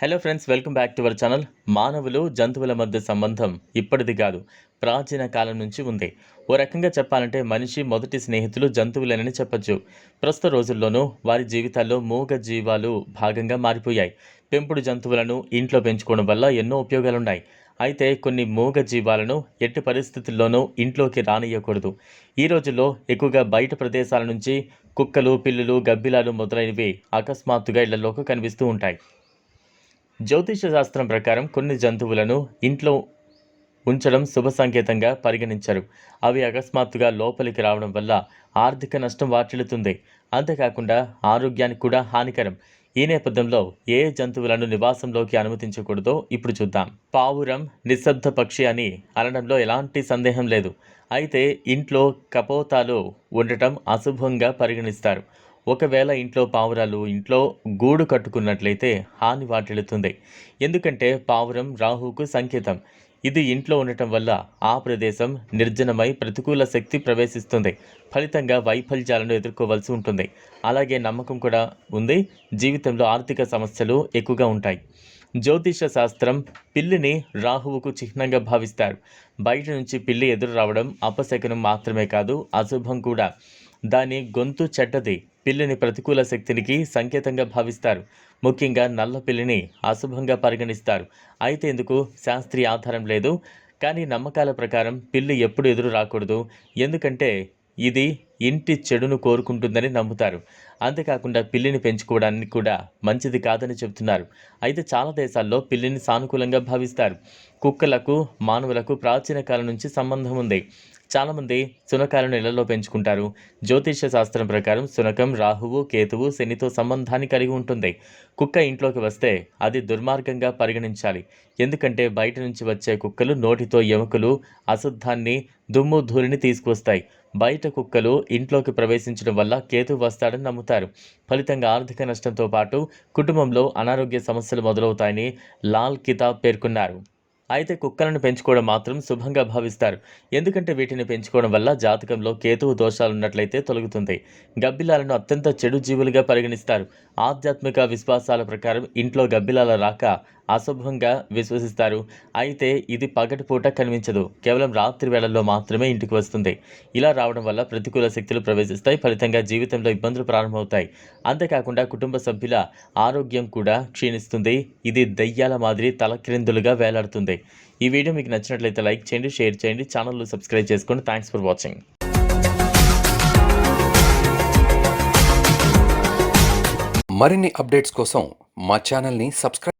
Hello friends welcome back to our channel మానవులు జంతువుల మధ్య సంబంధం ఇప్పటిది కాదు ప్రాచీన కాలం నుంచి ఉంది. ఓ రకంగా చెప్పాలంటే మనిషి మొదటి స్నేహితులు జంతువులేనని చెప్పొచ్చు. ప్రస్తుత రోజుల్లోనూ వారి జీవితాల్లో మూగ జీవాలు భాగంగా మారిపోయాయి. పెంపుడు జంతువులను ఇంట్లో పెంచుకోవడం వల్ల ఎన్నో ఉపయోగాలున్నాయి. అయితే కొన్ని మూగ జీవాలను ఎట్టి పరిస్థితుల్లోనూ ఇంట్లోకి రానియకూడదు ఈ రోజుల్లో ఎక్కువగా బయట ప్రదేశాల నుంచి కుక్కలు పిల్లులు గబ్బిలాలు మొదలైనవి అకస్మాత్తుగా ఇళ్ళలోకి కనిపిస్తూ ఉంటాయి. జ్యోతిష శాస్త్రం ప్రకారం కొన్ని జంతువులను ఇంట్లో ఉంచడం శుభ సంకేతంగా పరిగణించరు. అవి అకస్మాత్తుగా లోపలికి రావడం వల్ల ఆర్థిక నష్టం వాటిల్లుతుంది. అంతేకాకుండా ఆరోగ్యానికి కూడా హానికరం. ఈ నేపథ్యంలో ఏ జంతువులను నివాసంలోకి అనుమతించకూడదో ఇప్పుడు చూద్దాం. పావురం నిశ్శబ్ద పక్షి అని అనడంలో ఎలాంటి సందేహం లేదు. అయితే ఇంట్లో కపోతాలు ఉండటం అశుభంగా పరిగణిస్తారు. ఒకవేళ ఇంట్లో పావురాలు ఇంట్లో గూడు కట్టుకున్నట్లయితే హాని వాటిల్లుతుంది. ఎందుకంటే పావురం రాహుకు సంకేతం. ఇది ఇంట్లో ఉండటం వల్ల ఆ ప్రదేశం నిర్జనమై ప్రతికూల శక్తి ప్రవేశిస్తుంది. ఫలితంగా వైఫల్యాలను ఎదుర్కోవాల్సి ఉంటుంది. అలాగే నమ్మకం కూడా ఉంది. జీవితంలో ఆర్థిక సమస్యలు ఎక్కువగా ఉంటాయి. జ్యోతిష శాస్త్రం పిల్లిని రాహువుకు చిహ్నంగా భావిస్తారు. బయట నుంచి పిల్లి ఎదురు రావడం అపశకనం మాత్రమే కాదు అశుభం కూడా. దాని గొంతు చెడ్డది. పిల్లిని ప్రతికూల శక్తినికి సంకేతంగా భావిస్తారు. ముఖ్యంగా నల్ల పిల్లిని అశుభంగా పరిగణిస్తారు. అయితే ఇందుకు శాస్త్రీయ ఆధారం లేదు. కానీ నమ్మకాల ప్రకారం పిల్లి ఎప్పుడు ఎదురు రాకూడదు. ఎందుకంటే ఇది ఇంటి చెడును కోరుకుంటుందని నమ్ముతారు. అంతేకాకుండా పిల్లిని పెంచుకోవడానికి కూడా మంచిది కాదని చెబుతున్నారు. అయితే చాలా దేశాల్లో పిల్లిని సానుకూలంగా భావిస్తారు. కుక్కలకు మానవులకు ప్రాచీన కాలం నుంచి సంబంధం ఉంది. చాలామంది శునకాలను ఇళ్ళలో పెంచుకుంటారు. జ్యోతిష్య శాస్త్రం ప్రకారం శునకం రాహువు కేతువు శనితో సంబంధాన్ని కలిగి ఉంటుంది. కుక్క ఇంట్లోకి వస్తే అది దుర్మార్గంగా పరిగణించాలి. ఎందుకంటే బయట నుంచి వచ్చే కుక్కలు నోటితో ఎముకలు అశుద్ధాన్ని దుమ్ము ధూళిని తీసుకువస్తాయి. బయట కుక్కలు ఇంట్లోకి ప్రవేశించడం వల్ల కేతు వస్తాడని నమ్ముతారు. ఫలితంగా ఆర్థిక నష్టంతో పాటు కుటుంబంలో అనారోగ్య సమస్యలు మొదలవుతాయని లాల్ కితాబ్ పేర్కొన్నారు. అయితే కుక్కలను పెంచుకోవడం మాత్రం శుభంగా భావిస్తారు. ఎందుకంటే వీటిని పెంచుకోవడం వల్ల జాతకంలో కేతువు దోషాలు ఉన్నట్లయితే తొలగుతుంది. గబ్బిలాలను అత్యంత చెడు జీవులుగా పరిగణిస్తారు. ఆధ్యాత్మిక విశ్వాసాల ప్రకారం ఇంట్లో గబ్బిలాల రాక అశుభంగా విశ్వసిస్తారు. అయితే ఇది పగటిపూట కనిపించదు. కేవలం రాత్రి వేళల్లో మాత్రమే ఇంటికి వస్తుంది. ఇలా రావడం వల్ల ప్రతికూల శక్తులు ప్రవేశిస్తాయి. ఫలితంగా జీవితంలో ఇబ్బందులు ప్రారంభమవుతాయి. అంతేకాకుండా కుటుంబ సభ్యుల ఆరోగ్యం కూడా క్షీణిస్తుంది. ఇది దయ్యాల మాదిరి తలక్రిందులుగా వేలాడుతుంది. ఈ వీడియో మీకు నచ్చినట్లయితే లైక్ చేయండి షేర్ చేయండి ఛానల్ను సబ్స్క్రైబ్ చేసుకోండి. Thanks for watching. మరిన్ని అప్డేట్స్ కోసం మా ఛానల్ని సబ్స్క్రైబ్